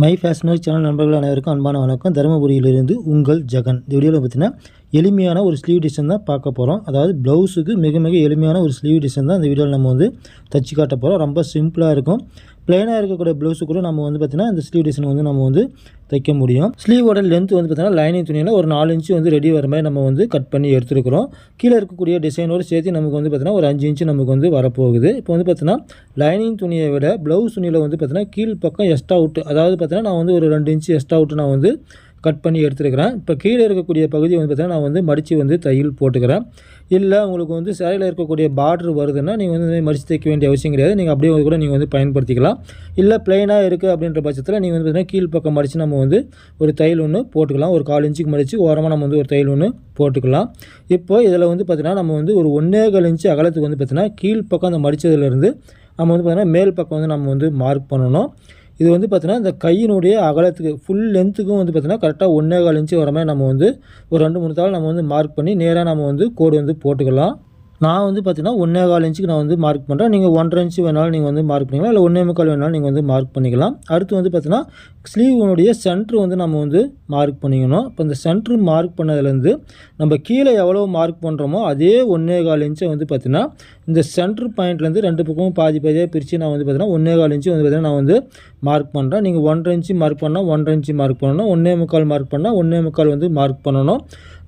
My ஃபேஷனரி channel நண்பர்கள் அனைவருக்கும் அன்பான வணக்கம். தருமபுரியிலிருந்து உங்கள் ஜெகன். இந்த வீடியோவில் பார்த்தீங்கன்னா எளிமையான ஒரு ஸ்லீவ் டிசைன் தான் பார்க்க போகிறோம் அதாவது ப்ளவுஸுக்கு மிக மிக எளிமையான ஒரு ஸ்லீவ் டிசைன் தான் இந்த வீடியோவில் நம்ம வந்து தச்சு காட்ட போகிறோம் ரொம்ப சிம்பிளாக இருக்கும். பிளைனாக இருக்கக்கூடிய ப்ளவுஸு கூட நம்ம வந்து பார்த்திங்கன்னா இந்த ஸ்லீவ் டிசைன் வந்து நம்ம வந்து தைக்க முடியும். ஸ்லீவோட லென்த் வந்து பார்த்திங்கன்னா லைனிங் துணியில் ஒரு நாலு இன்ச்சு வந்து ரெடி வர மாதிரி நம்ம வந்து கட் பண்ணி எடுத்துருக்கிறோம். கீழே இருக்கக்கூடிய டிசைனோடு சேர்த்து நமக்கு வந்து பார்த்திங்கன்னா ஒரு அஞ்சு இன்ச்சு நமக்கு வந்து வரப்போகுது. இப்போ வந்து பார்த்திங்கன்னா லைனிங் துணியை விட ப்ளவுஸ் துணியில் வந்து பார்த்திங்கன்னா கீழ் பக்கம் எக்ஸ்ட்ரா அவுட் அதாவது பார்த்திங்கன்னா நான் வந்து ஒரு ரெண்டு இன்ச்சு எக்ஸ்ட்ரா அவுட் நான் வந்து கட் பண்ணி எடுத்துருக்கிறேன். இப்போ கீழே இருக்கக்கூடிய பகுதி வந்து பார்த்திங்கன்னா நான் வந்து மடித்து வந்து தையல் போட்டுக்கிறேன். இல்லை உங்களுக்கு வந்து சேலையில் இருக்கக்கூடிய பார்டர் வருதுன்னா நீங்கள் வந்து மடித்து தைக்க வேண்டிய அவசியம் கிடையாது. நீங்கள் அப்படியே கூட நீங்கள் வந்து பயன்படுத்திக்கலாம். இல்லை பிளைனாக இருக்குது அப்படின்ற பட்சத்தில் நீங்கள் வந்து பார்த்திங்கன்னா கீழ் பக்கம் மடித்து நம்ம வந்து ஒரு தையல் ஒன்று போட்டுக்கலாம். ஒரு கால் இன்ச்சுக்கு மடித்து ஓரமாக நம்ம வந்து ஒரு தையல் ஒன்று போட்டுக்கலாம். இப்போ இதில் வந்து பார்த்திங்கன்னா நம்ம வந்து ஒரு ஒன்றே கால் இன்ச்சு அகலத்துக்கு வந்து பார்த்திங்கன்னா கீழ் பக்கம் அந்த மடித்ததுலேருந்து நம்ம வந்து பார்த்திங்கன்னா மேல் பக்கம் வந்து நம்ம வந்து மார்க் பண்ணணும். இது வந்து பார்த்திங்கன்னா இந்த கையினுடைய அகலத்துக்கு ஃபுல் லென்த்துக்கும் வந்து பார்த்திங்கன்னா கரெக்டாக ஒன்றே கால் இன்ச்சு வர மாதிரி நம்ம வந்து ஒரு ரெண்டு மூணு தாள் நம்ம வந்து மார்க் பண்ணி நேராக நம்ம வந்து கோடு வந்து போட்டுக்கலாம். நான் வந்து பார்த்தீங்கன்னா ஒன்றே கால் இன்ச்சுக்கு நான் வந்து மார்க் பண்ணுறேன் நீங்கள் ஒன்றரை இன்ச்சு வேணாலும் நீங்கள் வந்து மார்க் பண்ணிக்கலாம். இல்லை ஒன்றே முக்கால் வேணாலும் நீங்கள் வந்து மார்க் பண்ணிக்கலாம். அடுத்து வந்து பார்த்தீங்கன்னா ஸ்லீவனுடைய சென்ட்ரு வந்து நம்ம வந்து மார்க் பண்ணிக்கணும். இப்போ இந்த சென்ட்ரு மார்க் பண்ணதுலேருந்து நம்ம கீழே எவ்வளோ மார்க் பண்ணுறோமோ அதே ஒன்றே கால் இன்ச்சை வந்து பார்த்திங்கன்னா இந்த சென்ட்ரு பாயிண்ட்லேருந்து ரெண்டு பக்கமும் பாதி பாதியாக பிரித்து நான் வந்து பார்த்தீங்கன்னா ஒன்றே கால் இன்ச்சு வந்து பார்த்தீங்கன்னா நான் வந்து மார்க் பண்ணுறேன் நீங்கள் ஒன்றரை இன்ச்சு மார்க் பண்ணால் ஒன்றரை இன்ச்சு மார்க் பண்ணணும். ஒன்றே முக்கால் மார்க் பண்ணால் ஒன்றே முக்கால் வந்து மார்க் பண்ணணும்.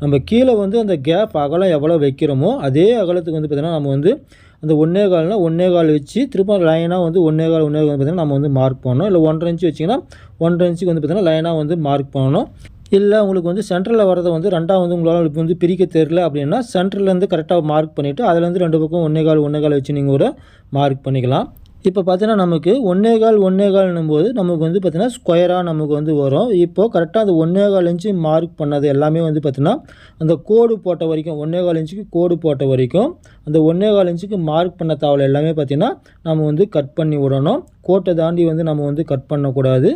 நம்ம கீழே வந்து அந்த கேப் அகலம் எவ்வளோ வைக்கிறோமோ அதே அகலத்துக்கு வந்து பார்த்திங்கன்னா நம்ம வந்து அந்த ஒன்றே கால்னால் ஒன்றே கால் வச்சு திரும்ப லைனாக வந்து ஒன்றே கால் ஒன்றே கால் பார்த்திங்கன்னா நம்ம வந்து மார்க் பண்ணணும். இல்லை ஒன்றரை இன்ச்சு வச்சிங்கன்னா ஒன்றரை இன்ச்சுக்கு வந்து பார்த்திங்கன்னா லைனாக வந்து மார்க் பண்ணணும். இல்லை உங்களுக்கு வந்து சென்டரில் வரதை வந்து ரெண்டாக வந்து உங்களால் வந்து பிரிக்க தெரில அப்படின்னா சென்டர்லேருந்து கரெக்டாக மார்க் பண்ணிவிட்டு அதுலேருந்து ரெண்டு பக்கம் ஒன்றே கால் ஒன்றே கால் வச்சு நீங்கள் ஒரு மார்க் பண்ணிக்கலாம். இப்போ பார்த்தீங்கன்னா நமக்கு ஒன்றே கால் ஒன்றே கால்னும் போது நமக்கு வந்து பார்த்திங்கன்னா ஸ்கொயராக நமக்கு வந்து வரும். இப்போது கரெக்டாக அந்த ஒன்றே கால் இன்ச்சு மார்க் பண்ணது எல்லாமே வந்து பார்த்திங்கன்னா அந்த கோடு போட்ட வரைக்கும் ஒன்றே கால் இன்ச்சுக்கு கோடு போட்ட வரைக்கும் அந்த ஒன்றே கால் இன்ச்சுக்கு மார்க் பண்ண தாவலை எல்லாமே பார்த்திங்கன்னா நம்ம வந்து கட் பண்ணி விடணும். கோட்டை தாண்டி வந்து நம்ம வந்து கட் பண்ணக்கூடாது.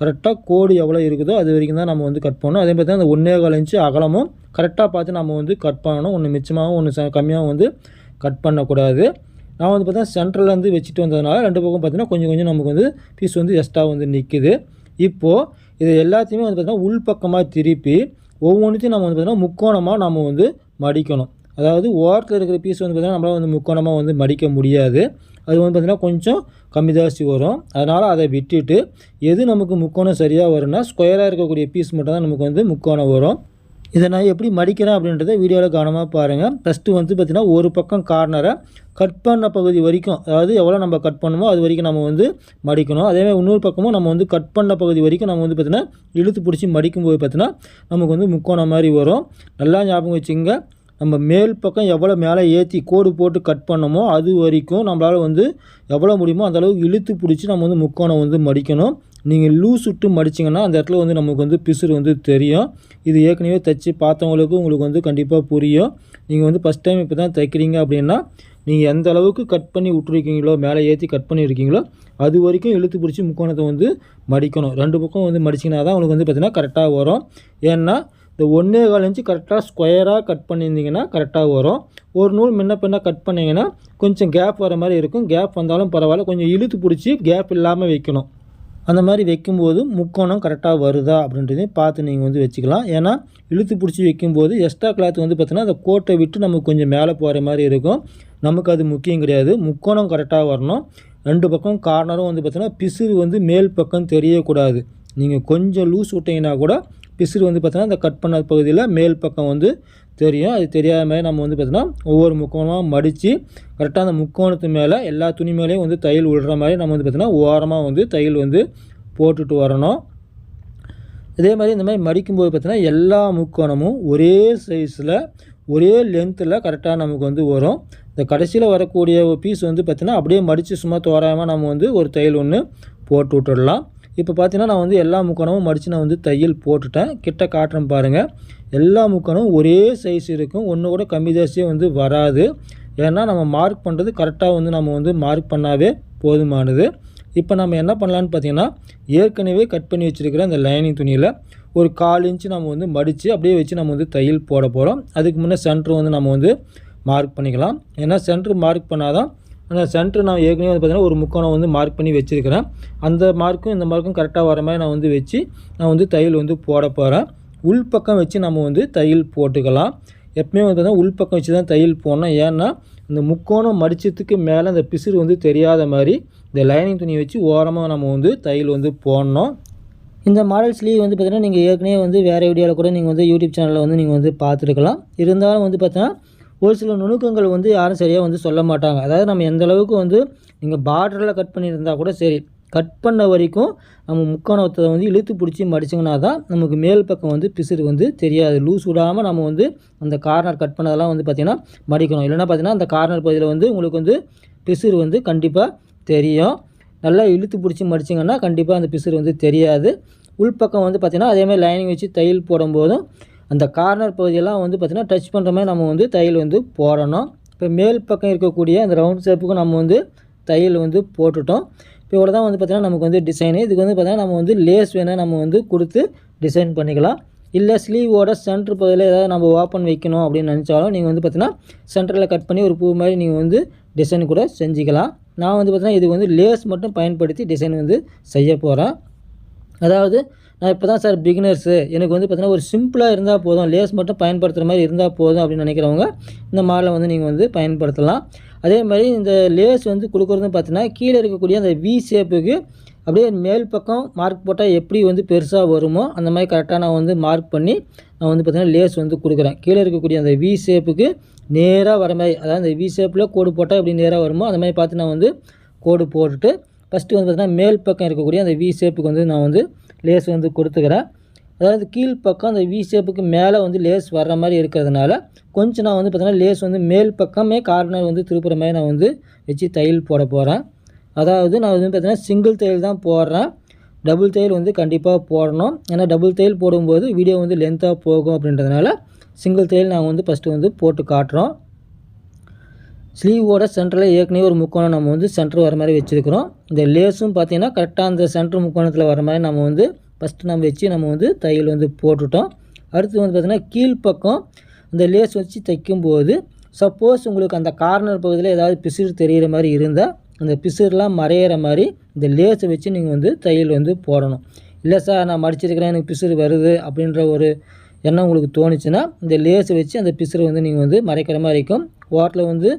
கரெக்டாக கோடு எவ்வளோ இருக்குதோ அது வரைக்கும் தான் நம்ம வந்து கட் பண்ணணும். அதே மாதிரி அந்த ஒன்றே கால் இன்ச்சு அகலமும் கரெக்டாக பார்த்து நம்ம வந்து கட் பண்ணணும். ஒன்று மிச்சமாகவும் ஒன்று கம்மியாகவும் வந்து கட் பண்ணக்கூடாது. நான் வந்து பார்த்தீங்கன்னா சென்ட்ரலேருந்து வச்சுட்டு வந்ததுனால ரெண்டு பக்கம் பார்த்தீங்கன்னா கொஞ்சம் கொஞ்சம் நமக்கு வந்து பீஸ் வந்து எக்ஸ்ட்ரா வந்து நிற்குது இப்போது இது எல்லாத்தையுமே வந்து பார்த்திங்கன்னா உள்பக்கமாக திருப்பி ஒவ்வொன்றுத்தையும் நம்ம வந்து பார்த்திங்கன்னா முக்கோணமாக நம்ம வந்து மடிக்கணும். அதாவது ஓரத்தில் இருக்கிற பீஸ் வந்து பார்த்திங்கன்னா நம்மளால் வந்து முக்கோணமாக வந்து மடிக்க முடியாது. அது வந்து பார்த்திங்கன்னா கொஞ்சம் கம்மி ஜாஸ்தி வரும். அதனால் அதை விட்டுட்டு எது நமக்கு முக்கோணம் சரியாக வரும்னா ஸ்கொயராக இருக்கக்கூடிய பீஸ் மட்டும் தான் நமக்கு வந்து முக்கோணம் வரும். இதை நான் எப்படி மடிக்கிறேன் அப்படின்றத வீடியோவில் கவனமாக பாருங்கள் ஃபஸ்ட்டு வந்து பார்த்திங்கன்னா ஒரு பக்கம் கார்னரை கட் பண்ண பகுதி வரைக்கும் அதாவது எவ்வளோ நம்ம கட் பண்ணுமோ அது வரைக்கும் நம்ம வந்து மடிக்கணும். அதேமாதிரி இன்னொரு பக்கமும் நம்ம வந்து கட் பண்ண பகுதி வரைக்கும் நம்ம வந்து பார்த்திங்கன்னா இழுத்து பிடிச்சி மடிக்கும்போது பார்த்திங்கன்னா நமக்கு வந்து முக்கோணம் மாதிரி வரும். நல்லா ஞாபகம் வச்சுங்க. நம்ம மேல் பக்கம் எவ்வளோ மேலே ஏற்றி கோடு போட்டு கட் பண்ணமோ அது வரைக்கும் நம்மளால் வந்து எவ்வளோ முடியுமோ அந்தளவுக்கு இழுத்து பிடிச்சி நம்ம வந்து முக்கோணம் வந்து மடிக்கணும். நீங்கள் லூஸ் விட்டு மடிச்சிங்கன்னா அந்த இடத்துல வந்து நமக்கு வந்து பிசுறு வந்து தெரியும். இது ஏற்கனவே தைச்சி பார்த்தவங்களுக்கு உங்களுக்கு வந்து கண்டிப்பாக புரியும். நீங்கள் வந்து ஃபஸ்ட் டைம் இப்போ தான் தைக்கிறீங்க அப்படின்னா நீங்கள் எந்த அளவுக்கு கட் பண்ணி விட்ருக்கீங்களோ மேலே ஏற்றி கட் பண்ணியிருக்கீங்களோ அது வரைக்கும் இழுத்து பிடிச்சி முக்கோணத்தை வந்து மடிக்கணும். ரெண்டு பக்கம் வந்து மடிச்சிங்கன்னா தான் உங்களுக்கு வந்து பார்த்திங்கன்னா கரெக்டாக வரும். ஏன்னா இந்த ஒன்றே கால் இன்ச்சு கரெக்டாக ஸ்கொயராக கட் பண்ணியிருந்தீங்கன்னா கரெக்டாக வரும். ஒரு நூல் முன்ன பின்ன கட் பண்ணிங்கன்னா கொஞ்சம் கேப் வர மாதிரி இருக்கும். கேப் வந்தாலும் பரவாயில்ல. கொஞ்சம் இழுத்து பிடிச்சி கேப் இல்லாமல் வைக்கணும். அந்த மாதிரி வைக்கும்போது முக்கோணம் கரெக்டாக வருதா அப்படின்றதையும் பார்த்து நீங்கள் வந்து வச்சுக்கலாம். ஏன்னா இழுத்து பிடிச்சி வைக்கும்போது எக்ஸ்ட்ரா கிளாத் வந்து பார்த்திங்கன்னா அந்த கோட்டை விட்டு நமக்கு கொஞ்சம் மேலே போகிற மாதிரி இருக்கும். நமக்கு அது முக்கியம் கிடையாது. முக்கோணம் கரெக்டாக வரணும். ரெண்டு பக்கம் கார்னரும் வந்து பார்த்திங்கன்னா பிசுறு வந்து மேல் பக்கம் தெரியக்கூடாது. நீங்கள் கொஞ்சம் லூஸ் விட்டிங்கன்னா கூட பிசுறு வந்து பார்த்திங்கன்னா அந்த கட் பண்ண பகுதியில் மேல் பக்கம் வந்து தெரியும். அது தெரியாத மாதிரி நம்ம வந்து பார்த்திங்கன்னா ஒவ்வொரு முக்கோணமாக மடித்து கரெக்டாக அந்த முக்கோணத்து மேலே எல்லா துணி மேலேயும் வந்து தையல் விடுற மாதிரி நம்ம வந்து பார்த்திங்கன்னா ஓரமாக வந்து தையல் வந்து போட்டுட்டு வரணும். இதே மாதிரி இந்த மாதிரி மடிக்கும்போது பார்த்திங்கன்னா எல்லா முக்கோணமும் ஒரே சைஸில் ஒரே லென்த்தில் கரெக்டாக நமக்கு வந்து வரும். இந்த கடைசியில் வரக்கூடிய பீஸ் வந்து பார்த்திங்கன்னா அப்படியே மடித்து சும்மா தோராயமாக நம்ம வந்து ஒரு தையல் ஒன்று போட்டு விட்டுடலாம். இப்போ பார்த்தீங்கன்னா நான் வந்து எல்லா முக்கோணமும் மடித்து நான் வந்து தையல் போட்டுட்டேன். கிட்ட காட்டுறேன் பாருங்கள் எல்லா முக்கணும் ஒரே சைஸ் இருக்கும். ஒன்று கூட கம்மி ஜாஸ்தியாக வந்து வராது. ஏன்னா நம்ம மார்க் பண்ணுறது கரெக்டாக வந்து நம்ம வந்து மார்க் பண்ணாவே போதுமானது. இப்போ நம்ம என்ன பண்ணலான்னு பார்த்தீங்கன்னா ஏற்கனவே கட் பண்ணி வச்சுருக்கிற அந்த லைனிங் துணியில் ஒரு கால் இன்ச்சு நம்ம வந்து மடித்து அப்படியே வச்சு நம்ம வந்து தையல் போட போகிறோம் அதுக்கு முன்னே சென்ட்ரு வந்து நம்ம வந்து மார்க் பண்ணிக்கலாம். ஏன்னா சென்ட்ரு மார்க் பண்ணால் தான் அந்த சென்ட்ரு நான் ஏற்கனவே வந்து பார்த்தீங்கன்னா ஒரு முக்கோணம் வந்து மார்க் பண்ணி வச்சுருக்கிறேன். அந்த மார்க்கும் இந்த மார்க்கும் கரெக்டாக வர மாதிரி நான் வந்து வச்சு நான் வந்து தையல் வந்து போட போகிறேன் உள்பக்கம் வச்சு நம்ம வந்து தையல் போட்டுக்கலாம். எப்பவுமே வந்து பார்த்தீங்கன்னா உள்பக்கம் வச்சு தான் தையல் போடணும். ஏன்னா இந்த முக்கோணம் மடிச்சதுக்கு மேலே அந்த பிசிறு வந்து தெரியாத மாதிரி இந்த லைனிங் துணியை வச்சு ஓரமாக நம்ம வந்து தையல் வந்து போடணும். இந்த மாடல் ஸ்லீவ் வந்து பார்த்திங்கன்னா நீங்கள் ஏற்கனவே வந்து வேறு வீடியோவில் கூட நீங்கள் வந்து யூடியூப் சேனலில் வந்து நீங்கள் வந்து பார்த்துருக்கலாம். இருந்தாலும் வந்து பார்த்தீங்கன்னா ஒரு சில நுணுக்கங்கள் வந்து யாரும் சரியாக வந்து சொல்ல மாட்டாங்க. அதாவது நம்ம எந்த அளவுக்கு வந்து நீங்கள் பார்டரில் கட் பண்ணியிருந்தால் கூட சரி கட் பண்ண வரைக்கும் நம்ம முக்கோணத்தை வந்து இழுத்து பிடிச்சி மடிச்சிங்கன்னா தான் நமக்கு மேல் பக்கம் வந்து பிசுறு வந்து தெரியாது. லூஸ் விடாமல் நம்ம வந்து அந்த கார்னர் கட் பண்ணதெல்லாம் வந்து பார்த்திங்கன்னா மடிக்கணும். இல்லைன்னா பார்த்தீங்கன்னா அந்த கார்னர் பகுதியில் வந்து உங்களுக்கு வந்து பிசுறு வந்து கண்டிப்பாக தெரியும். நல்லா இழுத்து பிடிச்சி மடிச்சிங்கன்னா கண்டிப்பாக அந்த பிசுறு வந்து தெரியாது. உள்பக்கம் வந்து பார்த்திங்கன்னா அதேமாதிரி லைனிங் வச்சு தையல் போடும்போதும் அந்த கார்னர் பகுதியெல்லாம் வந்து பார்த்திங்கன்னா டச் பண்ணுற மாதிரி நம்ம வந்து தையல் வந்து போடணும். இப்போ மேல் பக்கம் இருக்கக்கூடிய அந்த ரவுண்ட் ஷேப்புக்கு நம்ம வந்து தையல் வந்து போட்டுட்டோம். இவ்வளோ தான் வந்து பார்த்திங்கன்னா நமக்கு வந்து டிசைனு இதுக்கு வந்து பார்த்திங்கன்னா நம்ம வந்து லேஸ் வேணால் நம்ம வந்து கொடுத்து டிசைன் பண்ணிக்கலாம். இல்லை ஸ்லீவோட சென்டர் பகுதியில் ஏதாவது நம்ம ஓப்பன் வைக்கணும் அப்படின்னு நினச்சாலும் நீங்கள் வந்து பார்த்தீங்கன்னா சென்டரில் கட் பண்ணி ஒரு பூ மாதிரி நீங்கள் வந்து டிசைன் கூட செஞ்சுக்கலாம். நான் வந்து பார்த்தீங்கன்னா இது வந்து லேஸ் மட்டும் பயன்படுத்தி டிசைன் வந்து செய்ய போகிறேன் அதாவது நான் இப்போ தான் சார் பிகினர்ஸு எனக்கு வந்து பார்த்திங்கன்னா ஒரு சிம்பிளாக இருந்தால் போதும். லேஸ் மட்டும் பயன்படுத்துகிற மாதிரி இருந்தால் போதும் அப்படின்னு நினைக்கிறவங்க இந்த மாடலை வந்து நீங்கள் வந்து பயன்படுத்தலாம். அதே மாதிரி இந்த லேஸ் வந்து கொடுக்குறது பார்த்தீங்கன்னா கீழே இருக்கக்கூடிய அந்த வி ஷேப்புக்கு அப்படியே மேல் பக்கம் மார்க் போட்டால் எப்படி வந்து பெருசாக வருமோ அந்த மாதிரி கரெக்டாக நான் வந்து மார்க் பண்ணி நான் வந்து பார்த்திங்கன்னா லேஸ் வந்து கொடுக்குறேன். கீழே இருக்கக்கூடிய அந்த வி ஷேப்புக்கு நேராக வர மாதிரி அதாவது அந்த வி ஷேப்பில் கோடு போட்டால் எப்படி நேராக வருமோ அந்த மாதிரி பார்த்து நான் வந்து கோடு போட்டுட்டு ஃபஸ்ட்டு வந்து பார்த்திங்கன்னா மேல் பக்கம் இருக்கக்கூடிய அந்த வி ஷேப்புக்கு வந்து நான் வந்து லேஸ் வந்து கொடுத்துக்கிறேன். அதாவது கீழ் பக்கம் அந்த வி ஷேப்புக்கு மேலே வந்து லேஸ் வர்ற மாதிரி இருக்கிறதுனால கொஞ்சம் நான் வந்து பார்த்திங்கன்னா லேஸ் வந்து மேல் பக்கமே கார்னர் வந்து திருப்புற மாதிரி நான் வந்து வச்சு தையல் போட போகிறேன் அதாவது நான் வந்து பார்த்திங்கன்னா சிங்கிள் தையல் தான் போடுறேன். டபுள் தையல் வந்து கண்டிப்பாக போடணும். ஏன்னா டபுள் தையல் போடும்போது வீடியோ வந்து லென்த்தாக போகும் அப்படின்றதுனால சிங்கிள் தையல் நாங்கள் வந்து ஃபஸ்ட்டு வந்து போட்டு காட்டுறோம். ஸ்லீவோட சென்டரில் ஏற்கனவே ஒரு முக்கோணம் நம்ம வந்து சென்டர் வர மாதிரி வச்சுருக்கிறோம். இந்த லேஸும் பார்த்திங்கன்னா கரெக்டாக அந்த சென்டர் முக்கோணத்தில் வர மாதிரி நம்ம வந்து ஃபஸ்ட்டு நம்ம வச்சு நம்ம வந்து தையல் வந்து போட்டுட்டோம். அடுத்து வந்து பார்த்திங்கன்னா கீழ்ப்பக்கம் இந்த லேஸ் வச்சு தைக்கும்போது சப்போஸ் உங்களுக்கு அந்த கார்னர் பகுதியில் ஏதாவது பிசிறு தெரிகிற மாதிரி இருந்தால் அந்த பிசுறுலாம் மறையிற மாதிரி இந்த லேஸை வச்சு நீங்கள் வந்து தையல் வந்து போடணும். இல்லை சார் நான் மடிச்சிருக்கிறேன் எனக்கு பிசுறு வருது அப்படின்ற ஒரு எண்ணம் உங்களுக்கு தோணுச்சுன்னா இந்த லேஸை வச்சு அந்த பிசுறு வந்து நீங்கள் வந்து மறைக்கிற மாதிரி இருக்கும். ஓட்டில் வந்து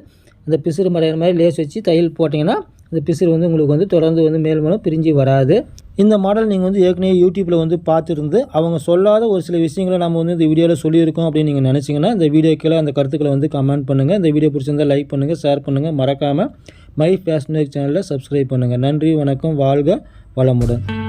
அந்த பிசுறு மறைகிற மாதிரி லேஸ் வச்சு தையல் போட்டிங்கன்னா அந்த பிசிறு வந்து உங்களுக்கு வந்து தொடர்ந்து வந்து மேல் மேலும் பிரிஞ்சு வராது. இந்த மாடல் நீங்கள் வந்து ஏற்கனவே யூடியூப்பில் வந்து பார்த்துருந்து அவங்க சொல்லாத ஒரு சில விஷயங்களை நம்ம வந்து இந்த வீடியோவில் சொல்லியிருக்கோம் அப்படின்னு நீங்கள் நினச்சிங்கன்னா இந்த வீடியோ கீழே அந்த கருத்துக்களை வந்து கமெண்ட் பண்ணுங்கள் இந்த வீடியோ பிடிச்சிருந்தால் லைக் பண்ணுங்கள் ஷேர் பண்ணுங்கள் மறக்காமல் மை ஃபேஷன் சேனலில் சப்ஸ்கிரைப் பண்ணுங்கள் நன்றி வணக்கம் வாழ்க வளமுடன்.